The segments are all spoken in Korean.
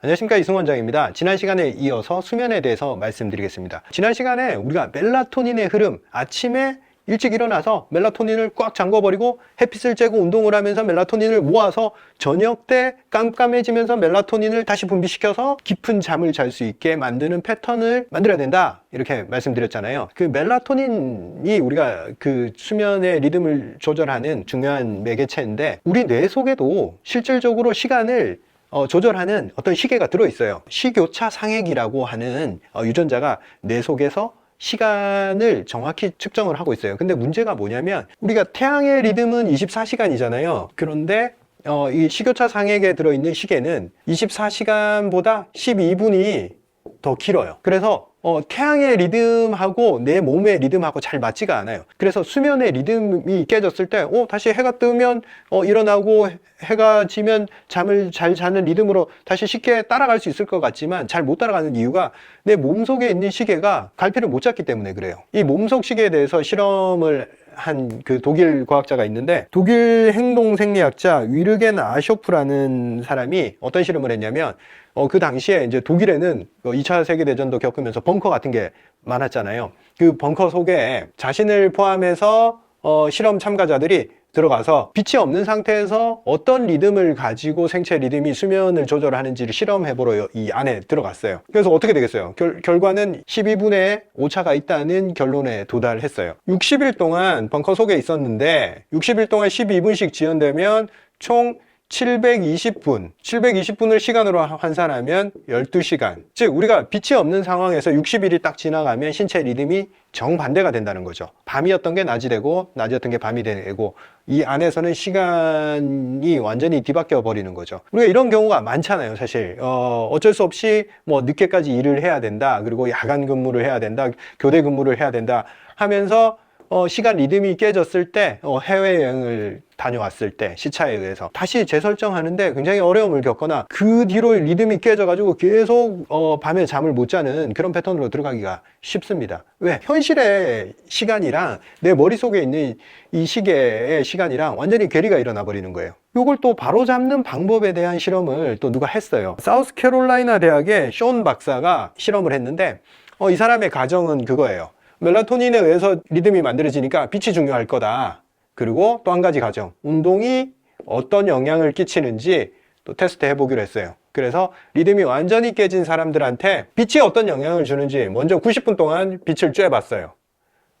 안녕하십니까 이승 원장입니다. 지난 시간에 이어서 수면에 대해서 말씀드리겠습니다. 지난 시간에 우리가 멜라토닌의 흐름, 아침에 일찍 일어나서 멜라토닌을 꽉 잠궈버리고 햇빛을 쬐고 운동을 하면서 멜라토닌을 모아서 저녁 때 깜깜해지면서 멜라토닌을 다시 분비시켜서 깊은 잠을 잘 수 있게 만드는 패턴을 만들어야 된다. 이렇게 말씀드렸잖아요. 그 멜라토닌이 우리가 그 수면의 리듬을 조절하는 중요한 매개체인데 우리 뇌 속에도 실질적으로 시간을 어, 조절하는 어떤 시계가 들어있어요. 시교차 상액이라고 하는 어, 유전자가 뇌 속에서 시간을 정확히 측정을 하고 있어요. 근데 문제가 뭐냐면 우리가 태양의 리듬은 24시간이잖아요. 그런데 어, 이 시교차 상액에 들어있는 시계는 24시간보다 12분이 더 길어요. 그래서 어, 태양의 리듬하고 내 몸의 리듬하고 잘 맞지가 않아요. 그래서 수면의 리듬이 깨졌을 때, 어, 다시 해가 뜨면 어, 일어나고 해- 해가 지면 잠을 잘 자는 리듬으로 다시 쉽게 따라갈 수 있을 것 같지만 잘 못 따라가는 이유가 내 몸속에 있는 시계가 갈피를 못 잡기 때문에 그래요. 이 몸속 시계에 대해서 실험을 한 그 독일 과학자가 있는데 독일 행동 생리학자 위르겐 아쇼프라는 사람이 어떤 실험을 했냐면 어, 그 당시에 이제 독일에는 어, 2차 세계대전도 겪으면서 벙커 같은 게 많았잖아요. 그 벙커 속에 자신을 포함해서 어, 실험 참가자들이 들어가서 빛이 없는 상태에서 어떤 리듬을 가지고 생체 리듬이 수면을 조절하는지를 실험해보러 이 안에 들어갔어요. 그래서 어떻게 되겠어요? 결, 결과는 12분의 오차가 있다는 결론에 도달했어요. 60일 동안 벙커 속에 있었는데 60일 동안 12분씩 지연되면 총 720분, 720분을 시간으로 환산하면 12시간. 즉, 우리가 빛이 없는 상황에서 60일이 딱 지나가면 신체 리듬이 정반대가 된다는 거죠. 밤이었던 게 낮이 되고, 낮이었던 게 밤이 되고, 이 안에서는 시간이 완전히 뒤바뀌어 버리는 거죠. 우리가 이런 경우가 많잖아요, 사실. 어, 어쩔 수 없이 뭐 늦게까지 일을 해야 된다. 그리고 야간 근무를 해야 된다. 교대 근무를 해야 된다. 하면서 어, 시간 리듬이 깨졌을 때, 어, 해외여행을 다녀왔을 때, 시차에 의해서 다시 재설정하는데 굉장히 어려움을 겪거나 그 뒤로 리듬이 깨져가지고 계속, 어, 밤에 잠을 못 자는 그런 패턴으로 들어가기가 쉽습니다. 왜? 현실의 시간이랑 내 머릿속에 있는 이 시계의 시간이랑 완전히 괴리가 일어나 버리는 거예요. 이걸 또 바로 잡는 방법에 대한 실험을 또 누가 했어요. 사우스캐롤라이나 대학의 쇼온 박사가 실험을 했는데, 어, 이 사람의 가정은 그거예요. 멜라토닌에 의해서 리듬이 만들어지니까 빛이 중요할 거다. 그리고 또 한 가지 가정. 운동이 어떤 영향을 끼치는지 또 테스트 해보기로 했어요. 그래서 리듬이 완전히 깨진 사람들한테 빛이 어떤 영향을 주는지 먼저 90분 동안 빛을 쬐봤어요.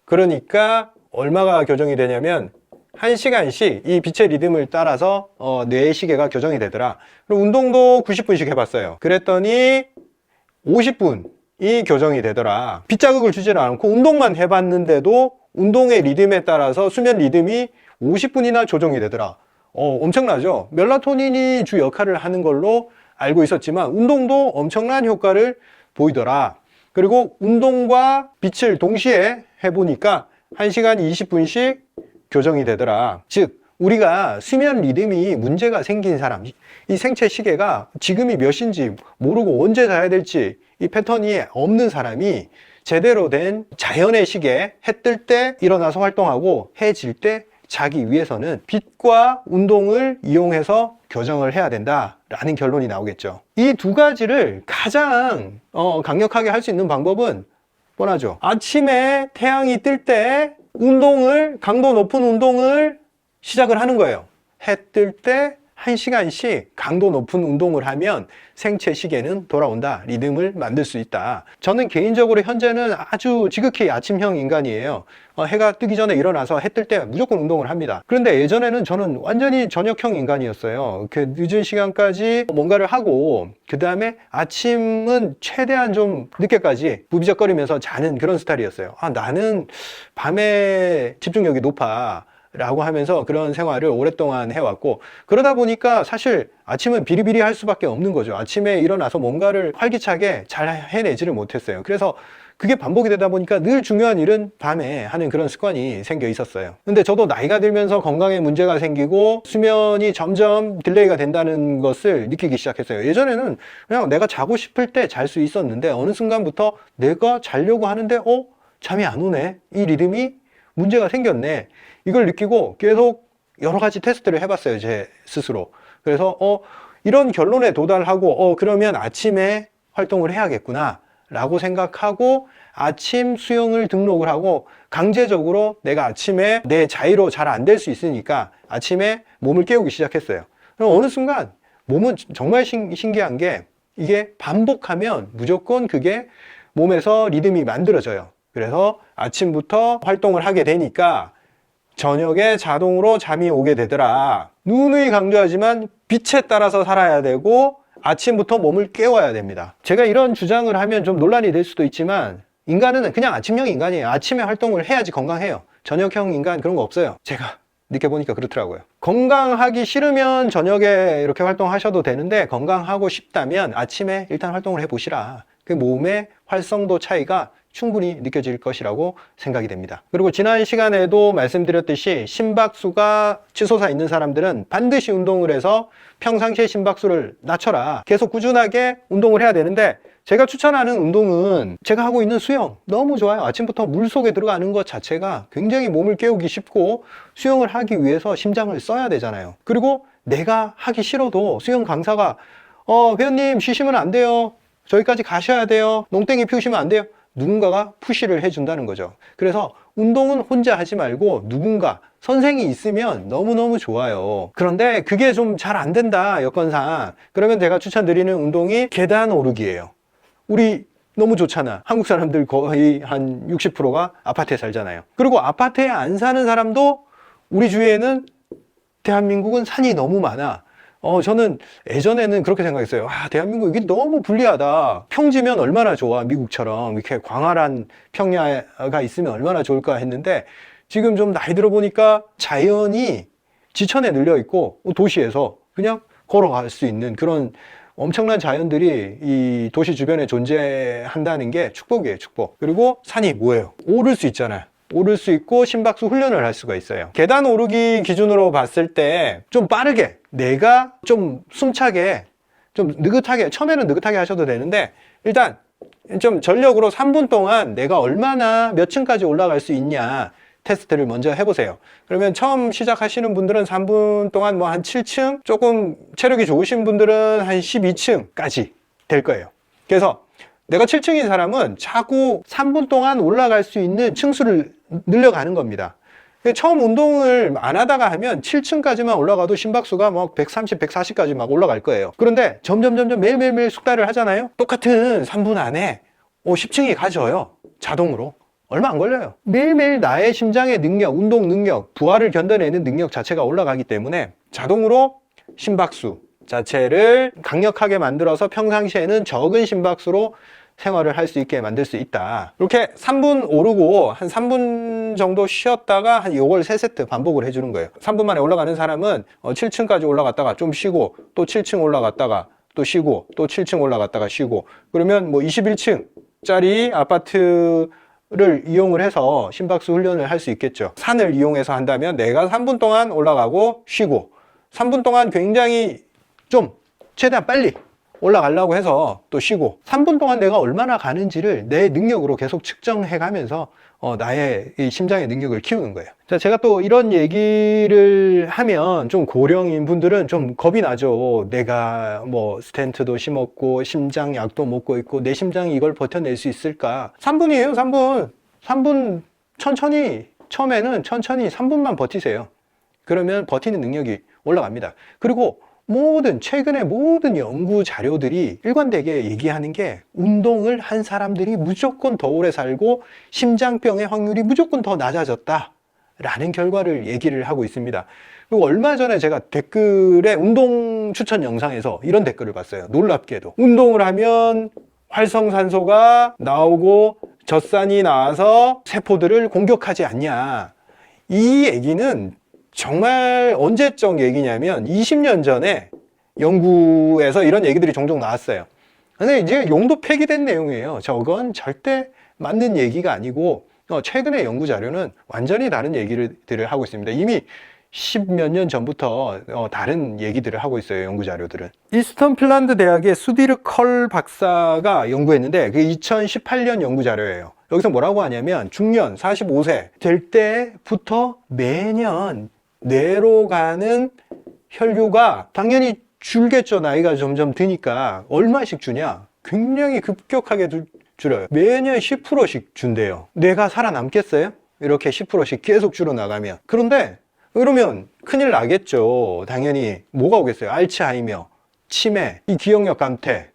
그러니까 얼마가 교정이 되냐면 1시간씩 이 빛의 리듬을 따라서 어, 뇌의 시계가 교정이 되더라. 그리고 운동도 90분씩 해봤어요. 그랬더니 50분 이 교정이 되더라. 빗자극을 주지는 않고 운동만 해봤는데도 운동의 리듬에 따라서 수면 리듬이 50분이나 조정이 되더라. 어, 엄청나죠? 멜라토닌이 주 역할을 하는 걸로 알고 있었지만 운동도 엄청난 효과를 보이더라. 그리고 운동과 빛을 동시에 해보니까 1시간 20분씩 교정이 되더라. 즉, 우리가 수면 리듬이 문제가 생긴 사람, 이 생체 시계가 지금이 몇인지 모르고 언제 자야 될지 이 패턴이 없는 사람이 제대로 된 자연의 시계, 해 뜰 때 일어나서 활동하고 해 질 때 자기 위해서는 빛과 운동을 이용해서 교정을 해야 된다라는 결론이 나오겠죠. 이 두 가지를 가장 어, 강력하게 할 수 있는 방법은 뻔하죠. 아침에 태양이 뜰 때 운동을 강도 높은 운동을 시작을 하는 거예요. 해 뜰 때 1시간씩 강도 높은 운동을 하면 생체 시계는 돌아온다. 리듬을 만들 수 있다. 저는 개인적으로 현재는 아주 지극히 아침형 인간이에요. 어, 해가 뜨기 전에 일어나서 해 뜰 때 무조건 운동을 합니다. 그런데 예전에는 저는 완전히 저녁형 인간이었어요. 그 늦은 시간까지 뭔가를 하고 그 다음에 아침은 최대한 좀 늦게까지 부비적거리면서 자는 그런 스타일이었어요. 아, 나는 밤에 집중력이 높아. 라고 하면서 그런 생활을 오랫동안 해왔고 그러다 보니까 사실 아침은 비리비리 할 수밖에 없는 거죠. 아침에 일어나서 뭔가를 활기차게 잘 해내지를 못했어요. 그래서 그게 반복이 되다 보니까 늘 중요한 일은 밤에 하는 그런 습관이 생겨 있었어요. 근데 저도 나이가 들면서 건강에 문제가 생기고 수면이 점점 딜레이가 된다는 것을 느끼기 시작했어요. 예전에는 그냥 내가 자고 싶을 때 잘 수 있었는데 어느 순간부터 내가 자려고 하는데 어? 잠이 안 오네. 이 리듬이 문제가 생겼네. 이걸 느끼고 계속 여러 가지 테스트를 해봤어요, 제 스스로. 그래서, 어, 이런 결론에 도달하고 어 그러면 아침에 활동을 해야겠구나 라고 생각하고 아침 수영을 등록을 하고 강제적으로 내가 아침에 내 자의로 잘 안 될 수 있으니까 아침에 몸을 깨우기 시작했어요. 그럼 어느 순간 몸은 정말 신, 신기한 게 이게 반복하면 무조건 그게 몸에서 리듬이 만들어져요. 그래서 아침부터 활동을 하게 되니까 저녁에 자동으로 잠이 오게 되더라. 누누이 강조하지만 빛에 따라서 살아야 되고 아침부터 몸을 깨워야 됩니다. 제가 이런 주장을 하면 좀 논란이 될 수도 있지만 인간은 그냥 아침형 인간이에요. 아침에 활동을 해야지 건강해요. 저녁형 인간 그런 거 없어요. 제가 느껴보니까 그렇더라고요. 건강하기 싫으면 저녁에 이렇게 활동하셔도 되는데 건강하고 싶다면 아침에 일단 활동을 해보시라. 그 몸의 활성도 차이가 충분히 느껴질 것이라고 생각이 됩니다. 그리고 지난 시간에도 말씀드렸듯이 심박수가 치솟아 있는 사람들은 반드시 운동을 해서 평상시에 심박수를 낮춰라. 계속 꾸준하게 운동을 해야 되는데 제가 추천하는 운동은 제가 하고 있는 수영 너무 좋아요. 아침부터 물 속에 들어가는 것 자체가 굉장히 몸을 깨우기 쉽고 수영을 하기 위해서 심장을 써야 되잖아요. 그리고 내가 하기 싫어도 수영 강사가 어, 회원님 쉬시면 안 돼요. 저기까지 가셔야 돼요. 농땡이 피우시면 안 돼요. 누군가가 푸시를 해준다는 거죠. 그래서 운동은 혼자 하지 말고 누군가 선생이 있으면 너무너무 좋아요. 그런데 그게 좀 잘 안 된다, 여건상. 그러면 제가 추천드리는 운동이 계단 오르기예요. 우리 너무 좋잖아. 한국 사람들 거의 한 60%가 아파트에 살잖아요. 그리고 아파트에 안 사는 사람도 우리 주위에는 대한민국은 산이 너무 많아. 어, 저는 예전에는 그렇게 생각했어요. 아, 대한민국 이게 너무 불리하다. 평지면 얼마나 좋아. 미국처럼. 이렇게 광활한 평야가 있으면 얼마나 좋을까 했는데 지금 좀 나이 들어 보니까 자연이 지천에 늘려 있고 도시에서 그냥 걸어갈 수 있는 그런 엄청난 자연들이 이 도시 주변에 존재한다는 게 축복이에요, 축복. 그리고 산이 뭐예요? 오를 수 있잖아요. 오를 수 있고 심박수 훈련을 할 수가 있어요. 계단 오르기 기준으로 봤을 때 좀 빠르게 내가 좀 숨차게 좀 느긋하게 처음에는 느긋하게 하셔도 되는데 일단 좀 전력으로 3분 동안 내가 얼마나 몇 층까지 올라갈 수 있냐 테스트를 먼저 해보세요. 그러면 처음 시작하시는 분들은 3분 동안 뭐 한 7층, 조금 체력이 좋으신 분들은 한 12층까지 될 거예요. 그래서 내가 7층인 사람은 자꾸 3분 동안 올라갈 수 있는 층수를 늘려가는 겁니다. 처음 운동을 안 하다가 하면 7층까지만 올라가도 심박수가 뭐 130, 140까지 막 올라갈 거예요. 그런데 점점 점점 매일매일 숙달을 하잖아요. 똑같은 3분 안에 10층이 가져요. 자동으로. 얼마 안 걸려요. 매일매일 나의 심장의 능력, 운동 능력, 부하를 견뎌내는 능력 자체가 올라가기 때문에 자동으로 심박수 자체를 강력하게 만들어서 평상시에는 적은 심박수로 생활을 할 수 있게 만들 수 있다. 이렇게 3분 오르고 한 3분 정도 쉬었다가 한 요걸 3세트 반복을 해주는 거예요. 3분 만에 올라가는 사람은 7층까지 올라갔다가 좀 쉬고 또 7층 올라갔다가 또 쉬고 또 7층 올라갔다가 쉬고 그러면 뭐 21층 짜리 아파트 를 이용을 해서 심박수 훈련을 할 수 있겠죠. 산을 이용해서 한다면 내가 3분 동안 올라가고 쉬고 3분 동안 굉장히 좀 최대한 빨리 올라가려고 해서 또 쉬고 3분 동안 내가 얼마나 가는지를 내 능력으로 계속 측정해 가면서 어, 나의 이 심장의 능력을 키우는 거예요. 자, 제가 또 이런 얘기를 하면 좀 고령인 분들은 좀 겁이 나죠. 내가 뭐 스텐트도 심었고 심장 약도 먹고 있고 내 심장이 이걸 버텨낼 수 있을까? 3분이에요, 3분. 3분 천천히 처음에는 천천히 3분만 버티세요. 그러면 버티는 능력이 올라갑니다. 그리고 모든 최근에 모든 연구 자료들이 일관되게 얘기하는 게 운동을 한 사람들이 무조건 더 오래 살고 심장병의 확률이 무조건 더 낮아졌다. 라는 결과를 얘기를 하고 있습니다. 그리고 얼마 전에 제가 댓글에 운동 추천 영상에서 이런 댓글을 봤어요. 놀랍게도. 운동을 하면 활성산소가 나오고 젖산이 나와서 세포들을 공격하지 않냐. 이 얘기는 정말 언제적 얘기냐면 20년 전에 연구에서 이런 얘기들이 종종 나왔어요. 근데 이제 용도 폐기된 내용이에요. 저건 절대 맞는 얘기가 아니고 어, 최근의 연구 자료는 완전히 다른 얘기들을 하고 있습니다. 이미 십몇 년 전부터 어, 다른 얘기들을 하고 있어요. 연구 자료들은. 이스턴 핀란드 대학의 수디르 컬 박사가 연구했는데 그게 2018년 연구 자료예요. 여기서 뭐라고 하냐면 중년 45세 될 때부터 매년 뇌로 가는 혈류가 당연히 줄겠죠. 나이가 점점 드니까. 얼마씩 주냐? 굉장히 급격하게 줄- 줄어요. 매년 10%씩 준대요. 내가 살아남겠어요? 이렇게 10%씩 계속 줄어나가면. 그런데 그러면 큰일 나겠죠. 당연히 뭐가 오겠어요? 알츠하이머, 치매, 이 기억력 감퇴,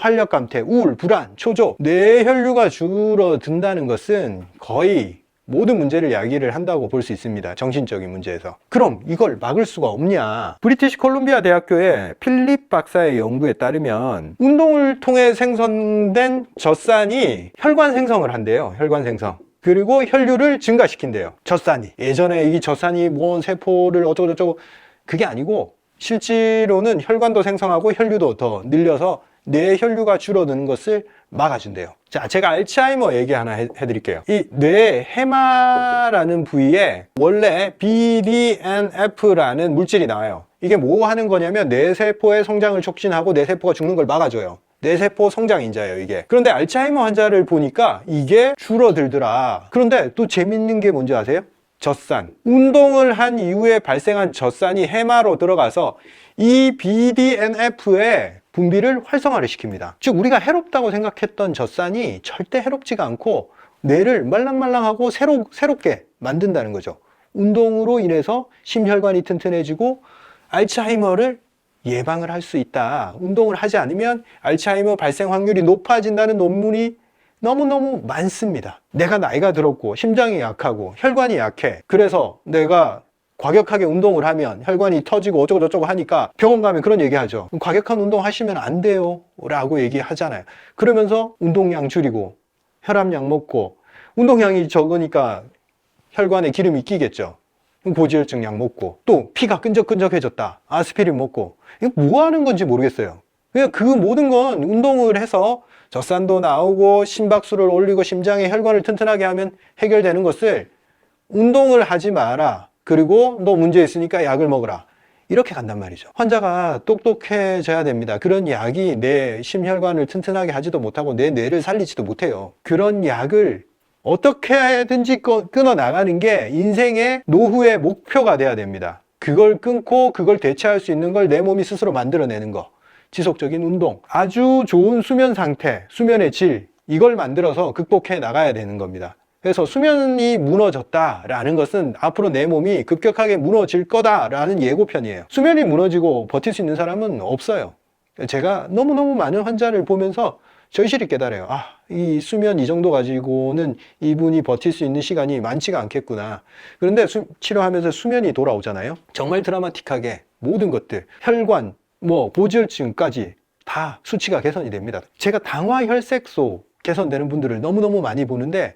활력 감퇴, 우울, 불안, 초조, 뇌혈류가 줄어든다는 것은 거의 모든 문제를 야기를 한다고 볼 수 있습니다. 정신적인 문제에서. 그럼 이걸 막을 수가 없냐? 브리티시 콜롬비아 대학교의 필립 박사의 연구에 따르면 운동을 통해 생성된 젖산이 혈관 생성을 한대요. 혈관 생성. 그리고 혈류를 증가시킨대요. 젖산이. 예전에 이 젖산이 뭔 세포를 어쩌고저쩌고 그게 아니고 실제로는 혈관도 생성하고 혈류도 더 늘려서 뇌 혈류가 줄어드는 것을 막아준대요. 자, 제가 알츠하이머 얘기 하나 해, 해드릴게요. 이뇌 해마라는 부위에 원래 BDNF라는 물질이 나와요. 이게 뭐 하는 거냐면 뇌세포의 성장을 촉진하고 뇌세포가 죽는 걸 막아줘요. 뇌세포 성장 인자예요, 이게. 그런데 알츠하이머 환자를 보니까 이게 줄어들더라. 그런데 또 재밌는 게 뭔지 아세요? 젖산. 운동을 한 이후에 발생한 젖산이 해마로 들어가서 이 BDNF의 분비를 활성화를 시킵니다. 즉, 우리가 해롭다고 생각했던 젖산이 절대 해롭지가 않고 뇌를 말랑말랑하고 새로, 새롭게 만든다는 거죠. 운동으로 인해서 심혈관이 튼튼해지고 알츠하이머를 예방을 할 수 있다. 운동을 하지 않으면 알츠하이머 발생 확률이 높아진다는 논문이 너무너무 많습니다. 내가 나이가 들었고 심장이 약하고 혈관이 약해. 그래서 내가 과격하게 운동을 하면 혈관이 터지고 어쩌고저쩌고 하니까 병원 가면 그런 얘기 하죠. 과격한 운동 하시면 안 돼요. 라고 얘기하잖아요. 그러면서 운동량 줄이고 혈압약 먹고 운동량이 적으니까 혈관에 기름이 끼겠죠. 고지혈증 약 먹고 또 피가 끈적끈적해졌다. 아스피린 먹고 이거 뭐 하는 건지 모르겠어요. 그냥 그 모든 건 운동을 해서 젖산도 나오고 심박수를 올리고 심장의 혈관을 튼튼하게 하면 해결되는 것을 운동을 하지 마라. 그리고 너 문제 있으니까 약을 먹으라. 이렇게 간단 말이죠. 환자가 똑똑해져야 됩니다. 그런 약이 내 심혈관을 튼튼하게 하지도 못하고 내 뇌를 살리지도 못해요. 그런 약을 어떻게든지 꺼- 끊어 나가는 게 인생의 노후의 목표가 돼야 됩니다. 그걸 끊고 그걸 대체할 수 있는 걸 내 몸이 스스로 만들어내는 거. 지속적인 운동, 아주 좋은 수면 상태, 수면의 질, 이걸 만들어서 극복해 나가야 되는 겁니다. 그래서 수면이 무너졌다라는 것은 앞으로 내 몸이 급격하게 무너질 거다라는 예고편이에요. 수면이 무너지고 버틸 수 있는 사람은 없어요. 제가 너무너무 많은 환자를 보면서 절실히 깨달아요. 아, 이 수면 이 정도 가지고는 이분이 버틸 수 있는 시간이 많지가 않겠구나. 그런데 수- 치료하면서 수면이 돌아오잖아요. 정말 드라마틱하게 모든 것들, 혈관, 뭐 고지혈증까지 다 수치가 개선이 됩니다. 제가 당화혈색소 개선되는 분들을 너무너무 많이 보는데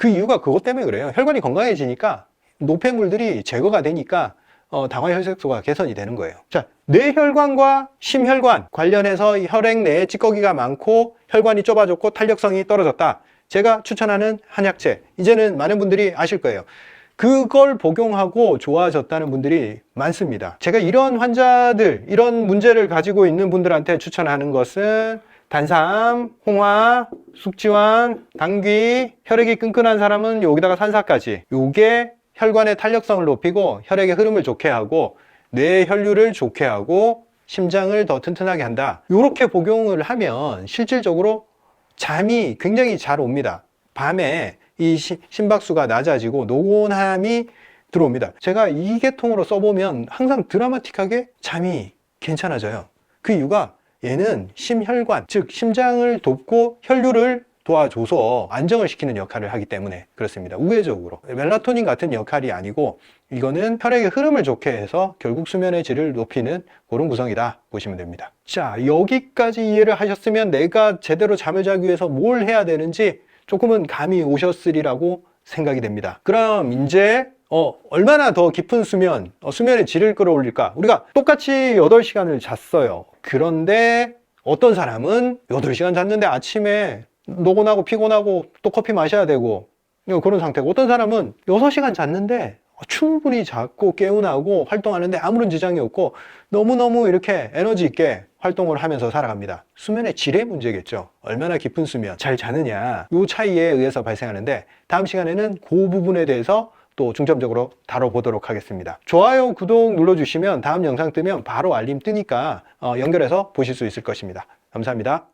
그 이유가 그것 때문에 그래요. 혈관이 건강해지니까 노폐물들이 제거가 되니까 어, 당화혈색소가 개선이 되는 거예요. 자, 뇌혈관과 심혈관 관련해서 이 혈액 내에 찌꺼기가 많고 혈관이 좁아졌고 탄력성이 떨어졌다. 제가 추천하는 한약재. 이제는 많은 분들이 아실 거예요. 그걸 복용하고 좋아졌다는 분들이 많습니다. 제가 이런 환자들, 이런 문제를 가지고 있는 분들한테 추천하는 것은 단삼, 홍화, 숙지황, 당귀, 혈액이 끈끈한 사람은 여기다가 산사까지. 요게 혈관의 탄력성을 높이고 혈액의 흐름을 좋게 하고 뇌 혈류를 좋게 하고 심장을 더 튼튼하게 한다. 이렇게 복용을 하면 실질적으로 잠이 굉장히 잘 옵니다. 밤에 이 시- 심박수가 낮아지고 노곤함이 들어옵니다. 제가 이 계통으로 써보면 항상 드라마틱하게 잠이 괜찮아져요. 그 이유가 얘는 심혈관, 즉 심장을 돕고 혈류를 도와줘서 안정을 시키는 역할을 하기 때문에 그렇습니다. 우회적으로. 멜라토닌 같은 역할이 아니고 이거는 혈액의 흐름을 좋게 해서 결국 수면의 질을 높이는 그런 구성이다 보시면 됩니다. 자, 여기까지 이해를 하셨으면 내가 제대로 잠을 자기 위해서 뭘 해야 되는지 조금은 감이 오셨으리라고 생각이 됩니다. 그럼 이제 어, 얼마나 더 깊은 수면, 어, 수면의 질을 끌어올릴까? 우리가 똑같이 8시간을 잤어요. 그런데 어떤 사람은 8시간 잤는데 아침에 노곤하고 피곤하고 또 커피 마셔야 되고 그런 상태고 어떤 사람은 6시간 잤는데 충분히 잤고 개운하고 활동하는데 아무런 지장이 없고 너무너무 이렇게 에너지 있게 활동을 하면서 살아갑니다. 수면의 질의 문제겠죠. 얼마나 깊은 수면, 잘 자느냐. 이 차이에 의해서 발생하는데 다음 시간에는 그 부분에 대해서 또 중점적으로 다뤄보도록 하겠습니다. 좋아요, 구독 눌러주시면 다음 영상 뜨면 바로 알림 뜨니까 어, 연결해서 보실 수 있을 것입니다. 감사합니다.